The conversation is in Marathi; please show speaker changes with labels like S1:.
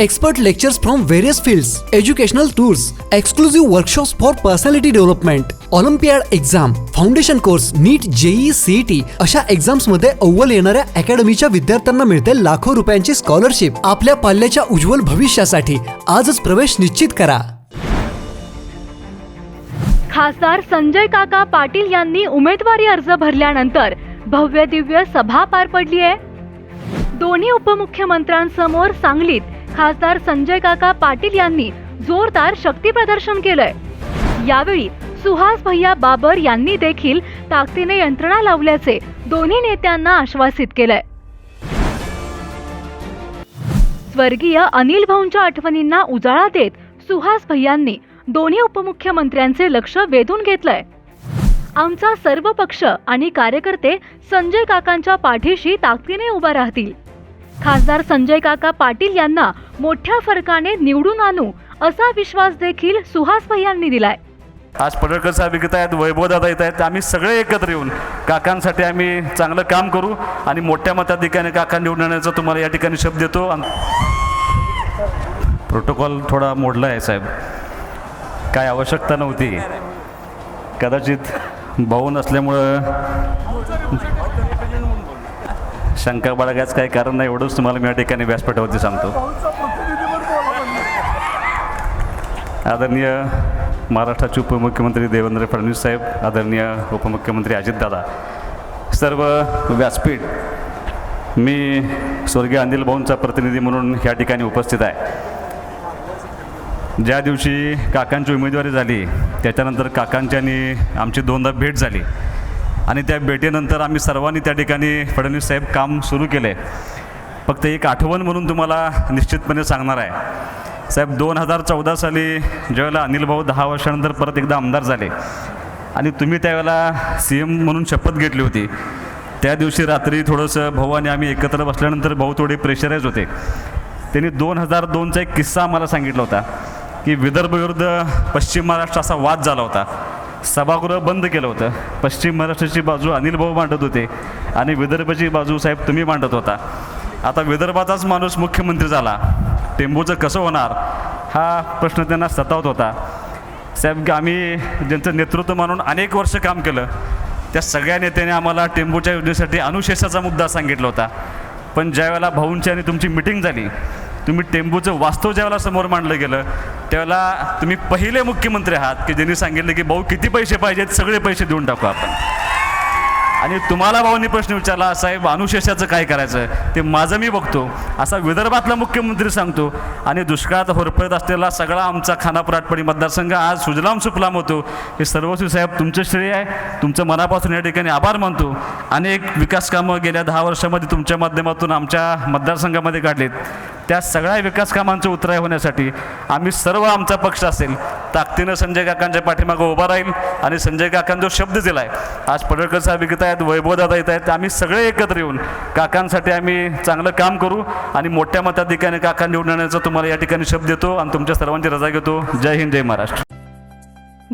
S1: Expert lectures from various fields educational tours exclusive workshops for personality development olympiad exam foundation course NEET JEE CET अशा एक्झाम्समध्ये अव्वल येणाऱ्या अकॅडमीच्या विद्यार्थ्यांना मिळते लाखो रुपयांची स्कॉलरशिप आपल्या पाल्याच्या उज्ज्वल भविष्यासाठी आजच प्रवेश निश्चित करा.
S2: खासदार संजय काका पाटील यांनी उमेदवारी अर्ज भरल्यानंतर भव्य दिव्य सभा पार पडली आहे दोन्ही उपमुख्यमंत्र्यांसमोर सांगलीत खासदार संजय काका पाटील यांनी जोरदार शक्ती प्रदर्शन केलंय. यावेळी सुहास भैया बाबर यांनी देखील ताकदीने यंत्रणा लावल्याचे दोन्ही नेत्यांना आश्वासित केलंय. स्वर्गीय अनिल भाऊंच्या आठवणींना उजाळा देत सुहास भैयांनी दोन्ही उपमुख्यमंत्र्यांचे लक्ष वेधून घेतलंय. आमचा सर्व पक्ष आणि कार्यकर्ते संजय काकांच्या पाठीशी ताकदीने उभा राहतील. खासदार संजय काका पाटील यांना मोठ्या फरकाने निवडून आणू असा विश्वास देखील सुहास भैयांनी दिलाय.
S3: आज पडळकर साहेब इथं आहेत वैभवदादा येत आहेत. आम्ही सगळे एकत्र येऊन काकांसाठी आम्ही चांगलं काम करू आणि मोठ्या मताधिकाने काका निवडून आणण्याचा तुम्हाला या ठिकाणी शब्द देतो. प्रोटोकॉल थोडा मोडला आहे साहेब. काय आवश्यकता नव्हती. कदाचित भाऊ नसल्यामुळं शंका बाळगायचं काही कारण नाही एवढंच तुम्हाला मी या ठिकाणी व्यासपीठावरती सांगतो. आदरणीय महाराष्ट्राचे उपमुख्यमंत्री देवेंद्र फडणवीस साहेब आदरणीय उपमुख्यमंत्री अजितदादा सर्व व्यासपीठ मी स्वर्गीय अनिल भाऊंचा प्रतिनिधी म्हणून या ठिकाणी उपस्थित आहे. ज्या दिवशी काकांची उमेदवारी झाली त्याच्यानंतर काकांची आणि आमची दोनदा भेट झाली आणि त्या भेटीनंतर आम्ही सर्वांनी त्या ठिकाणी फडणवीस साहेब काम सुरू केलं. आहे फक्त एक आठवण म्हणून तुम्हाला निश्चितपणे सांगणार आहे. साहेब दोन हजार चौदा साली ज्यावेळेला अनिल भाऊ दहा वर्षानंतर परत एकदा आमदार झाले आणि तुम्ही त्यावेळेला सी एम म्हणून शपथ घेतली होती. त्या दिवशी रात्री थोडंसं भाऊ आणि आम्ही एकत्र बसल्यानंतर भाऊ थोडे प्रेशराईज होते. त्यांनी दोन हजार दोनचा एक किस्सा आम्हाला सांगितला होता की विदर्भ विरुद्ध पश्चिम महाराष्ट्र असा वाद झाला होता. सभागृह बंद केलं होतं. पश्चिम महाराष्ट्राची बाजू अनिल भाऊ मांडत होते आणि विदर्भाची बाजू साहेब तुम्ही मांडत होता. आता विदर्भाचाच माणूस मुख्यमंत्री झाला. टेंबूचं कसं होणार? हा प्रश्न त्यांना सतावत होता. साहेब आम्ही ज्यांचं नेतृत्व मानून अनेक वर्ष काम केलं त्या सगळ्या नेत्याने आम्हाला टेंबूच्या योजनेसाठी अनुशेषाचा मुद्दा सांगितला होता. पण ज्यावेळेला भाऊंची आणि तुमची मिटिंग झाली तुम्ही टेंबूचं वास्तव ज्यावेळेला समोर मांडलं गेलं त्यावेळेला तुम्ही पहिले मुख्यमंत्री आहात की ज्यांनी सांगितलं की भाऊ किती पैसे पाहिजेत? सगळे पैसे देऊन टाकू आपण. आणि तुम्हाला भाऊनी प्रश्न विचारला साहेब अनुशेषाचं काय करायचं? ते माझं मी बघतो. असा विदर्भातला मुख्यमंत्री सांगतो. आणि दुष्काळात होरपळत असलेला सगळा आमचा खानापुराटपणी मतदारसंघ आज सुजलाम सुफलाम होतो. हे सर्वस्वी साहेब तुमचं श्रेय आहे. तुमचं मनापासून या ठिकाणी आभार मानतो. अनेक विकास कामं गेल्या दहा वर्षामध्ये तुमच्या माध्यमातून आमच्या मतदारसंघामध्ये काढलीत. त्या सगळ्या विकास कामांचं उतराय होण्यासाठी आम्ही सर्व आमचा पक्ष असेल ताकदीनं संजय काकांच्या पाठीमागं उभा राहील आणि संजय काकांनी जो शब्द दिला आहे आज पडळकर साहेब विकत आहेत वैभवदादा येत आहेत आम्ही सगळे एकत्र येऊन काकांसाठी आम्ही चांगलं काम करू आणि मोठ्या मताधिकाने काका निवडण्याचा तुम्हाला या ठिकाणी शब्द देतो आणि तुमच्या सर्वांची रजा घेतो. जय हिंद जय Maharashtra.